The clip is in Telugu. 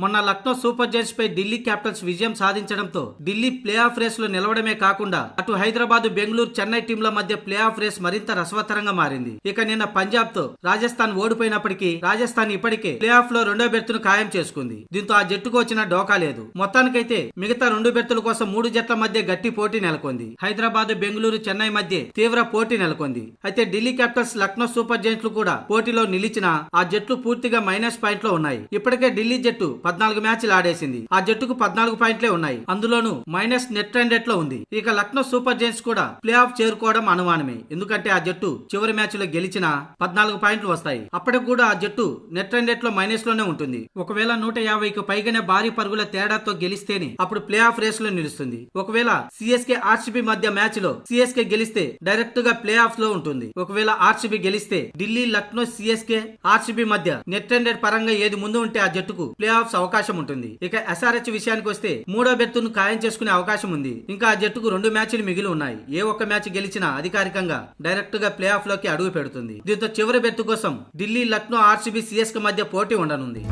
మొన్న లక్నో సూపర్ జైంట్స్ పై ఢిల్లీ క్యాపిటల్స్ విజయం సాధించడంతో ఢిల్లీ ప్లే ఆఫ్ రేస్లో నిలవడమే కాకుండా అటు హైదరాబాద్ బెంగళూరు చెన్నై టీంల మధ్య ప్లే ఆఫ్ రేస్ మరింత రసవత్తరంగా మారింది. ఇక నిన్న పంజాబ్తో రాజస్థాన్ ఓడిపోయినప్పటికీ రాజస్థాన్ ఇప్పటికే ప్లే ఆఫ్లో రెండో బెర్తును ఖాయం చేసుకుంది. దీంతో ఆ జట్టుకు వచ్చిన డోకా లేదు. మొత్తానికైతే మిగతా రెండు బెర్తుల కోసం మూడు జట్ల మధ్య గట్టి పోటీ నెలకొంది. హైదరాబాద్ బెంగళూరు చెన్నై మధ్య తీవ్ర పోటీ నెలకొంది. అయితే ఢిల్లీ క్యాపిటల్స్ లక్నో సూపర్ జైంట్లు కూడా పోటీలో నిలిచిన ఆ జట్లు పూర్తిగా మైనస్ పాయింట్లో ఉన్నాయి. ఇప్పటికే ఢిల్లీ జట్టు పద్నాలుగు మ్యాచ్లు ఆడేసింది. ఆ జట్టుకు పద్నాలుగు పాయింట్లే ఉన్నాయి. అందులోనూ మైనస్ నెట్ రన్ రేట్లో ఉంది. ఇక లక్నో సూపర్ జైంట్స్ కూడా ప్లే ఆఫ్ చేరుకోవడం అనుమానమే. ఎందుకంటే ఆ జట్టు చివరి మ్యాచ్లో గెలిచిన పద్నాలుగు పాయింట్లు వస్తాయి. అప్పటికి కూడా ఆ జట్టు నెట్ రన్ రేట్లో మైనస్లోనే ఉంటుంది. ఒకవేళ నూట యాభైకి పైగానే భారీ పరుగుల తేడాతో గెలిస్తేనే అప్పుడు ప్లే ఆఫ్ రేస్లో నిలుస్తుంది. ఒకవేళ సిఎస్కే ఆర్సీబీ మధ్య మ్యాచ్లో సిఎస్కే గెలిస్తే డైరెక్ట్గా ప్లే ఆఫ్లో ఉంటుంది. ఒకవేళ ఆర్సీబీ గెలిస్తే ఢిల్లీ లక్నో సిఎస్కే ఆర్సీబీ మధ్య నెట్ రన్ రేట్ పరంగా ఏది ముందు ఉంటే ఆ జట్టుకు ప్లే ఆఫ్స్ అవకాశం ఉంటుంది. ఇక ఎస్ఆర్హెచ్ విషయానికి వస్తే మూడో బెర్తును ఖాయం చేసుకునే అవకాశం ఉంది. ఇంకా ఆ జట్టుకు రెండు మ్యాచ్లు మిగిలి ఉన్నాయి. ఏ ఒక్క మ్యాచ్ గెలిచినా అధికారికంగా డైరెక్ట్గా ప్లే ఆఫ్లోకి అడుగు పెడుతుంది. దీంతో చివరి బెర్తు కోసం ఢిల్లీ లక్నో ఆర్సీబీ సిఎస్కే మధ్య పోటీ ఉండనుంది.